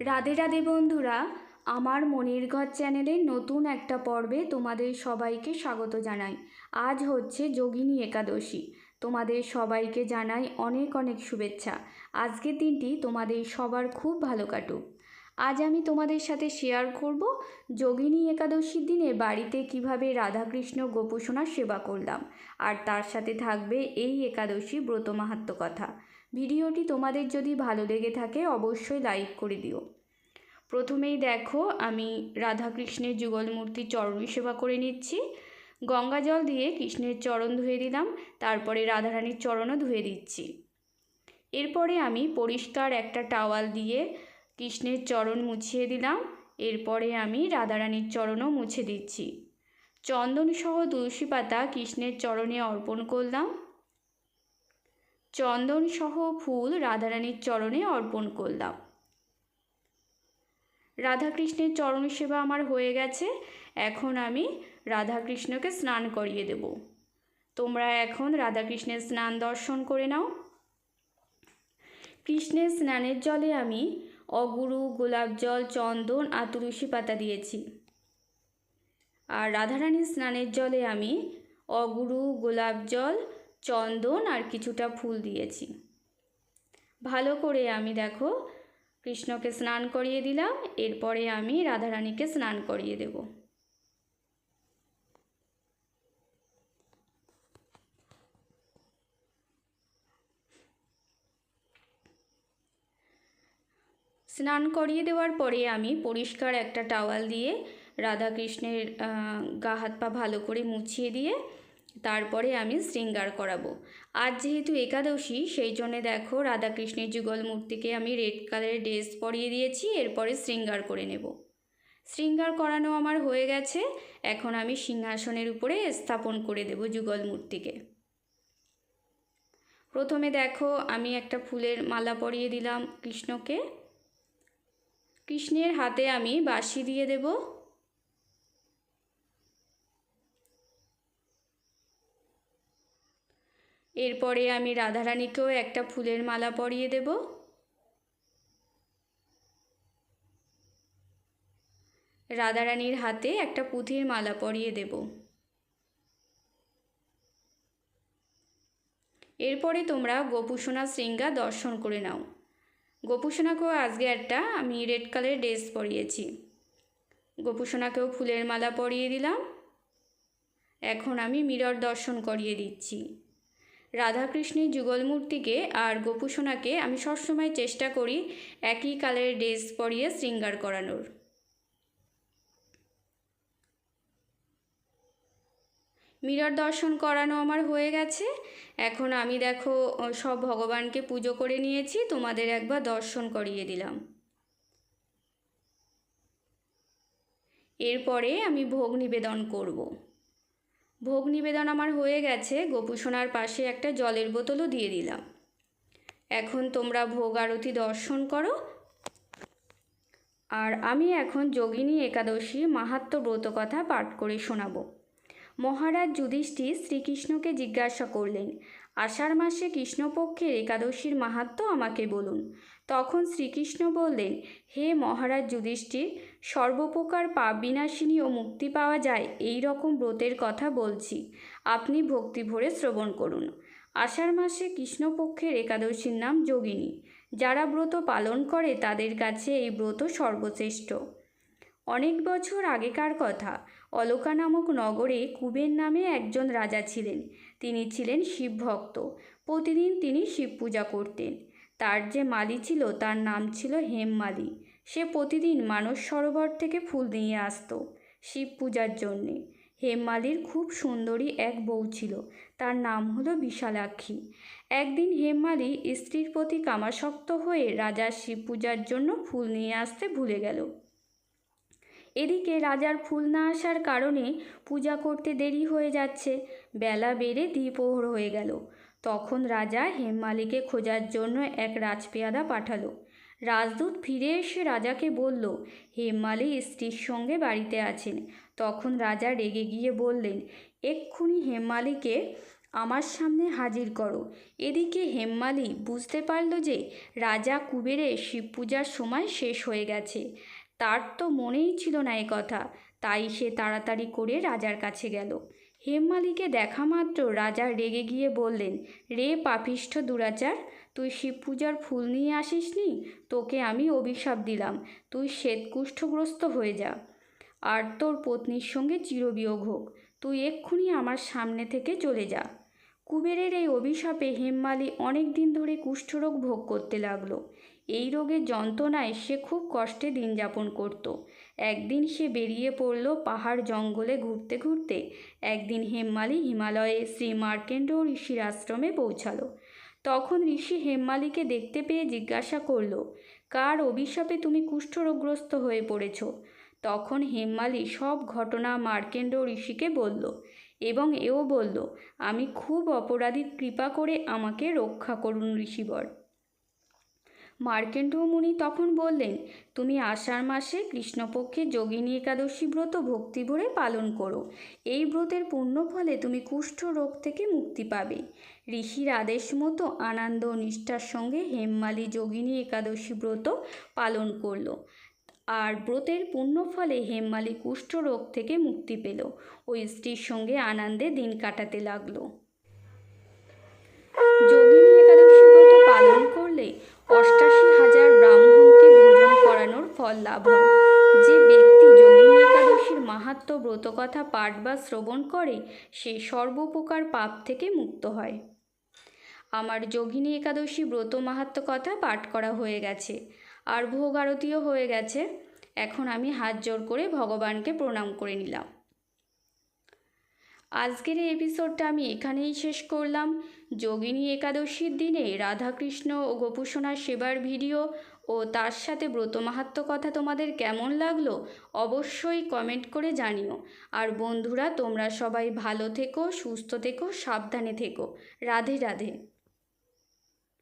রাধে রাধে বন্ধুরা, আমার মনির ঘর চ্যানেলের নতুন একটা পর্বে তোমাদের সবাইকে স্বাগত জানাই। আজ হচ্ছে যোগিনী একাদশী। তোমাদের সবাইকে জানাই অনেক অনেক শুভেচ্ছা। আজকের দিনটি তোমাদের সবার খুব ভালো কাটুক। আজ আমি তোমাদের সাথে শেয়ার করব যোগিনী একাদশীর দিনে বাড়িতে কীভাবে রাধাকৃষ্ণ গোপোষণার সেবা করলাম। আর তার সাথে থাকবে এই একাদশী ব্রত মাহাত্ম কথা। ভিডিওটি তোমাদের যদি ভালো লেগে থাকে, অবশ্যই লাইক করে দিও। প্রথমেই দেখো, আমি রাধাকৃষ্ণের যুগল মূর্তি চরণ সেবা করে নিচ্ছি। গঙ্গা জল দিয়ে কৃষ্ণের চরণ ধুয়ে দিলাম, তারপরে রাধারানীর চরণও ধুয়ে দিচ্ছি। এরপরে আমি পরিষ্কার একটা টাওয়াল দিয়ে কৃষ্ণের চরণ মুছিয়ে দিলাম, এরপরে আমি রাধারানীর চরণও মুছে দিচ্ছি। চন্দনসহ তুলসী পাতা কৃষ্ণের চরণে অর্পণ করলাম। চন্দনসহ ফুল রাধারানীর চরণে অর্পণ করলাম। রাধাকৃষ্ণের চরণ সেবা আমার হয়ে গেছে। এখন আমি রাধাকৃষ্ণকে স্নান করিয়ে দেব। তোমরা এখন রাধাকৃষ্ণের স্নান দর্শন করে নাও। কৃষ্ণের স্নানের জলে আমি অগুরু, গোলাপ জল, চন্দন আর তুলসী পাতা দিয়েছি। আর রাধারানীর স্নানের জলে আমি অগুরু, গোলাপ জল চন্দন আর কিছুটা ফুল দিয়েছি। ভালো করে আমি দেখো কৃষ্ণকে স্নান করিয়ে দিলাম, এরপরে আমি রাধারানীকে স্নান করিয়ে দেব। স্নান করিয়ে দেওয়ার পরে আমি পরিষ্কার একটা টাওয়াল দিয়ে রাধাকৃষ্ণের গা হাত পা ভালো করে মুছিয়ে দিয়ে তারপরে আমি শৃঙ্গার করাবো। আজ যেহেতু একাদশী, সেই জন্যে দেখো রাধাকৃষ্ণের যুগল মূর্তিকে আমি রেড কালারের ড্রেস পরিয়ে দিয়েছি, এরপরে শৃঙ্গার করে নেব। শৃঙ্গার করানো আমার হয়ে গেছে, এখন আমি সিংহাসনের উপরে স্থাপন করে দেব যুগল মূর্তিকে। প্রথমে দেখো আমি একটা ফুলের মালা পরিয়ে দিলাম কৃষ্ণকে। কৃষ্ণের হাতে আমি বাঁশি দিয়ে দেবো। এরপরে আমি রাধারানীকেও একটা ফুলের মালা পরিয়ে দেব। রাধারানীর হাতে একটা পুঁথির মালা পরিয়ে দেব। এরপরে তোমরা গোপুসোনা শৃঙ্গা দর্শন করে নাও। গোপুসোনাকেও আজকে একটা আমি রেড কালারের ড্রেস পরিয়েছি। গোপুসোনাকেও ফুলের মালা পরিয়ে দিলাম। এখন আমি মিরর দর্শন করিয়ে দিচ্ছি। রাধাকৃষ্ণের যুগলমূর্তিকে আর গোপুসোনাকে আমি সবসময় চেষ্টা করি একই কালারের ড্রেস পরিয়ে শৃঙ্গার করানোর। মিরর দর্শন করানো আমার হয়ে গেছে। এখন আমি দেখো সব ভগবানকে পুজো করে নিয়েছি, তোমাদের একবার দর্শন করিয়ে দিলাম। এরপরে আমি ভোগ নিবেদন করব। ভোগ নিবেদন আমার হয়ে গেছে গোপুসোনার পাশে একটা জলের বোতলও দিয়ে দিলাম। এখন তোমরা ভোগ আরতি দর্শন করো। আর আমি এখন যোগিনী একাদশী মাহাত্ম ব্রত কথা পাঠ করে শোনাবো। মহারাজ যুধিষ্ঠির শ্রীকৃষ্ণকে জিজ্ঞাসা করলেন, আষাঢ় মাসে কৃষ্ণপক্ষের একাদশীর মাহাত্ম আমাকে বলুন তখন শ্রীকৃষ্ণ বললেন, হে মহারাজ যুধিষ্ঠির সর্বপ্রকার পাপ বিনাশিনী ও মুক্তি পাওয়া যায় এই রকম ব্রতের কথা বলছি। আপনি ভক্তি ভরে শ্রবণ করুন। আষাঢ় মাসে কৃষ্ণপক্ষের একাদশীর নাম যোগিনী। যারা ব্রত পালন করে তাদের কাছে এই ব্রত সর্বশ্রেষ্ঠ। অনেক বছর আগেকার কথা, অলকা নামক নগরে কুবের নামে একজন রাজা ছিলেন। তিনি ছিলেন শিবভক্ত। প্রতিদিন তিনি শিব পূজা করতেন। তার যে মালি ছিল তার নাম ছিল হেমমালি। সে প্রতিদিন মানস সরোবর থেকে ফুল নিয়ে আসতো শিব পূজার জন্যে। হেমমালির খুব সুন্দরী এক বউ ছিল, তার নাম হলো বিশালাক্ষী। একদিন হেমমালি স্ত্রীর প্রতি কামাসক্ত হয়ে রাজার শিব পূজার জন্য ফুল নিয়ে আসতে ভুলে গেল। এদিকে রাজার ফুল না আসার কারণে পূজা করতে দেরি হয়ে যাচ্ছে, বেলা বেড়ে দ্বিপ্রহর হয়ে গেল। তখন রাজা হেমমালিকে খোঁজার জন্য এক রাজপেয়াদা পাঠালো। রাজদূত ফিরে এসে রাজাকে বলল, হেমমালি স্ত্রীর সঙ্গে বাড়িতে আছেন। তখন রাজা রেগে গিয়ে বললেন, এক্ষুনি হেমমালিকে আমার সামনে হাজির করো। এদিকে হেমমালি বুঝতে পারল যে রাজা কুবেরের শিব পূজার সময় শেষ হয়ে গেছে। তার তো মনেই ছিল না এ কথা। তাই সে তাড়াতাড়ি করে রাজার কাছে গেল। হেমমালিকে দেখা মাত্র রাজা রেগে গিয়ে বললেন, রে পাপিষ্ঠ দুরাচার, তুই শিব পূজার ফুল নিয়ে আসিসনি? তোকে আমি অভিশাপ দিলাম, তুই শ্বেতকুষ্ঠগ্রস্ত হয়ে যা। আর তোর পত্নীর সঙ্গে চিরবিয়োগ হোক, তুই এক্ষুনি আমার সামনে থেকে চলে যা। কুবেরের এই অভিশাপে হেমমালি অনেক দিন ধরে কুষ্ঠরোগ ভোগ করতে লাগল। এই রোগের যন্ত্রণায় সে খুব কষ্টে দিন যাপন করত। একদিন সে বেরিয়ে পড়ল পাহাড় জঙ্গলে ঘুরতে ঘুরতে। একদিন হেমমালি হিমালয়ে শ্রী মার্কেন্ড ঋষির আশ্রমে পৌঁছালো। তখন ঋষি হেমমালিকে দেখতে পেয়ে জিজ্ঞাসা করল, কার অভিশাপে তুমি কুষ্ঠরোগগ্রস্ত হয়ে পড়েছ? তখন হেমমালি সব ঘটনা মার্কেন্ড ঋষিকে বলল এবং এও বলল, আমি খুব অপরাধী কৃপা করে আমাকে রক্ষা করুন, ঋষিবর। মার্কেন্ড মুনি তখন বললেন, তুমি আষাঢ় মাসে কৃষ্ণপক্ষে যোগিনী একাদশী ব্রত ভক্তি ভরে পালন করো। এই ব্রতের পূর্ণ ফলে তুমি কুষ্ঠ রোগ থেকে মুক্তি পাবে ঋষির আদেশ মতো আনন্দ নিষ্ঠার সঙ্গে হেমমালি যোগিনী একাদশী ব্রত পালন করল। আর ব্রতের পুণ্য ফলে হেমমালি কুষ্ঠ রোগ থেকে মুক্তি পেল। ওই স্ত্রীর সঙ্গে আনন্দে দিন কাটাতে লাগল। যোগিনী একাদশী ব্রত পালন করলে অষ্টাশি হাজার ব্রাহ্মণকে ভোজন করানোর ফল লাভ হয়। যে ব্যক্তি যোগিনী একাদশীর মাহাত্ম ব্রতকথা পাঠ বা শ্রবণ করে, সে সর্বপ্রকার পাপ থেকে মুক্ত হয়। আমার যোগিনী একাদশী ব্রত মাহাত্ম কথা পাঠ করা হয়ে গেছে। আর ভোগ আরতিও হয়ে গেছে। এখন আমি হাত জোর করে ভগবানকে প্রণাম করে নিলাম। আজকের এই এপিসোডটা আমি এখানেই শেষ করলাম। যোগিনী একাদশীর দিনে রাধাকৃষ্ণ ও গোপুসোনার সেবার ভিডিও ও তার সাথে ব্রত মাহাত্ম কথা তোমাদের কেমন লাগল অবশ্যই কমেন্ট করে জানিও। আর বন্ধুরা, তোমরা সবাই ভালো থেকো, সুস্থ থেকো, সাবধানে থেকো। রাধে রাধে।